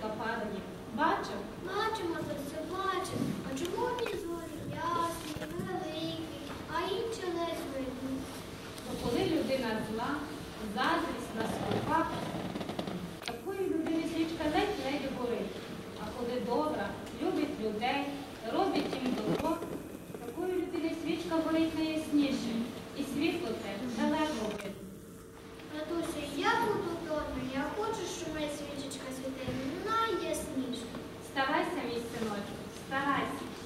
покладені. Бачив? Бачимо все бачимо. А чому одні зорі ясні, великі, а інші ледь видні? Бо коли людина зла, заздрісна, скупа, такої людини свічка ледь-ледь горить. А коли добра, любить людей, робить їм добро, такої людини свічка горить найясніше, Tá, fenótipos tais